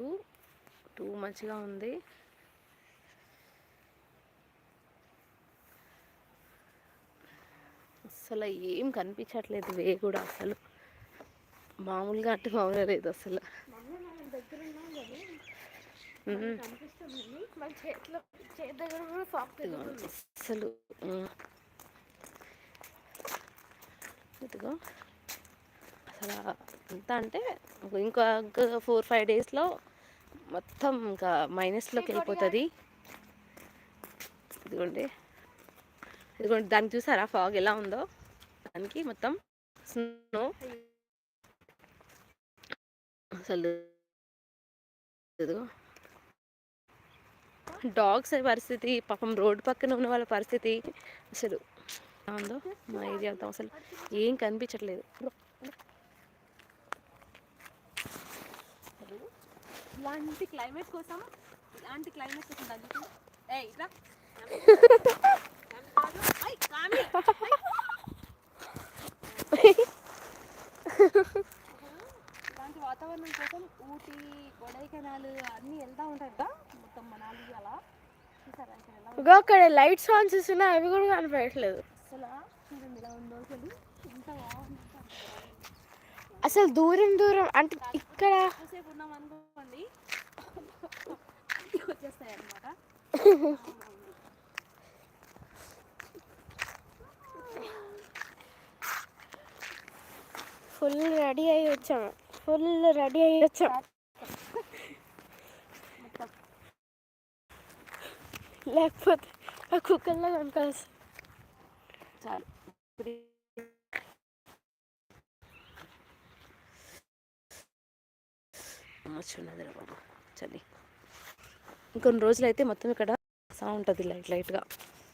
లేదు. టూ మంచిగా ఉంది. అసలు ఏం కనిపించట్లేదు వే కూడా అసలు. మామూలుగా అంటే మామూలుగా లేదు అసలు. అసలు. ఇదిగో. అసలు ఎంత అంటే ఇంకా ఫోర్ ఫైవ్ డేస్లో మొత్తం ఇంకా మైనస్లోకి వెళ్ళిపోతుంది. ఇదిగోండి. ఇదిగోండి దానికి చూసారా ఫాగ్ ఎలా ఉందో? దానికి మొత్తం స్నో. అసలు ఇదిగో. డాగ్స్ పరిస్థితి పాపం రోడ్డు పక్కన ఉన్న వాళ్ళ పరిస్థితి. అసలు ఎలా ఉందో మా ఏరియా అంతా అసలు ఏం కనిపించట్లేదు. ఇలాంటి క్లైమేట్ కోసం ఇలాంటి క్లైమేట్ కోసం తగ్గుతూ ఏ ఇట్లా. ఇలాంటి వాతావరణం కోసం ఊటీ కొడైకెనాల్ అన్నీ వెళ్తూ ఉంటాయి కదా మొత్తం మనాలి అలా. ఇగో అక్కడ లైట్స్ ఆన్ చేస్తున్నాయి అవి కూడా కనిపించట్లేదు అసలు చూడండి ఎలా ఉందో ఎంత అసలు దూరం దూరం అంటే ఇక్కడ ఎక్కువసేపు ఉన్నాం అనుకోండి వచ్చేస్తాయి అనమాట ఫుల్ రెడీ అయ్యి వచ్చాము. ఫుల్ రెడీ అయ్యి వచ్చాం లేకపోతే ఆ కుక్కల్లో కనుక చాలు. ఇప్పుడు వచ్చున్నది బాబు. చలి. ఇంకొన్ని రోజులైతే మొత్తం ఇక్కడ సౌండ్ ఉంటుంది లైట్ లైట్గా.